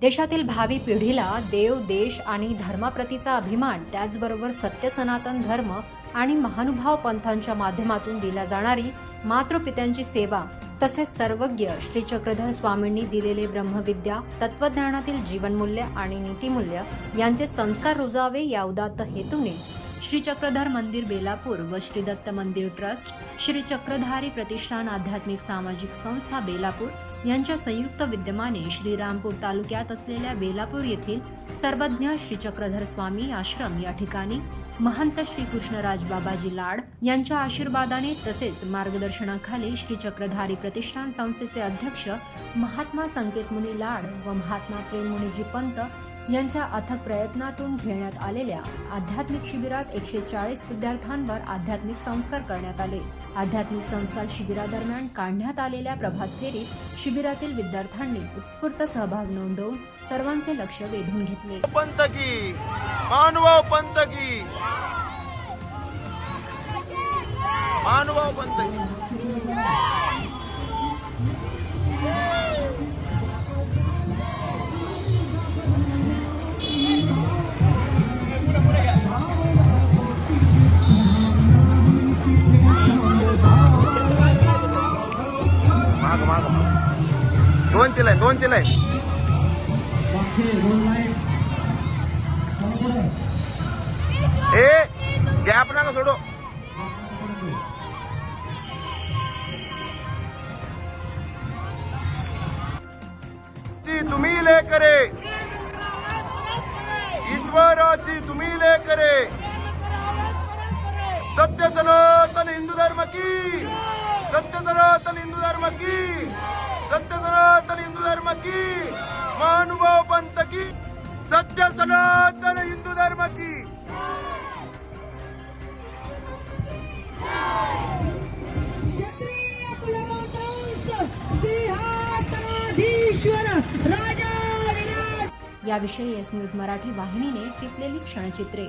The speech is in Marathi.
देशातील भावी पिढीला देव देश आणि धर्माप्रतीचा अभिमान त्याचबरोबर सत्य सनातन धर्म आणि महानुभाव पंथांच्या माध्यमातून दिल्या जाणारी मातृपित्यांची सेवा तसेच सर्वज्ञ श्री चक्रधर स्वामींनी दिलेले ब्रह्मविद्या तत्वज्ञानातील जीवनमूल्य आणि नीतिमूल्य यांचे संस्कार रुजावे या उदात्त हेतूने श्री चक्रधर मंदिर बेलापूर व श्री दत्त मंदिर ट्रस्ट श्री चक्रधारी प्रतिष्ठान आध्यात्मिक सामाजिक संस्था बेलापूर यांच्या संयुक्त विद्यमाने श्रीरामपूर तालुक्यात असलेल्या बेलापूर येथील सर्वज्ञ श्री चक्रधर स्वामी आश्रम या ठिकाणी महंत श्री कृष्णराज बाबाजी लाड यांच्या आशीर्वादाने तसेच मार्गदर्शनाखाली श्री चक्रधारी प्रतिष्ठान संस्थेचे अध्यक्ष महात्मा संकेतमुनी लाड व महात्मा प्रेममुनीजी पंत यांच्या अथक प्रयत्नातून घेण्यात आलेल्या आध्यात्मिक शिबिरात एकशे चाळीस विद्यार्थ्यांवर आध्यात्मिक संस्कार करण्यात आले. आध्यात्मिक संस्कार शिबिरादरम्यान काढण्यात आलेल्या प्रभात फेरीत शिबिरातील विद्यार्थ्यांनी उत्स्फूर्त सहभाग नोंदवून सर्वांचे लक्ष वेधून घेतले. पंत की मानव पंत की मानव पंत की दोन चिलाय दोन चिलाय. ए गॅप नका सोडो. जी तुम्ही लेकरे. ईश्वराची तुम्ही लेकरे. सत्य सनातन हिंदू धर्म की. सत्य सनातन हिंदू धर्म की. सत्य सनातन हिंदू धर्म की महानुभाव पंत की सत्य सनातन हिंदू धर्म की। याविषयी एस न्यूज मराठी वाहिनीने टिपलेली क्षणचित्रे.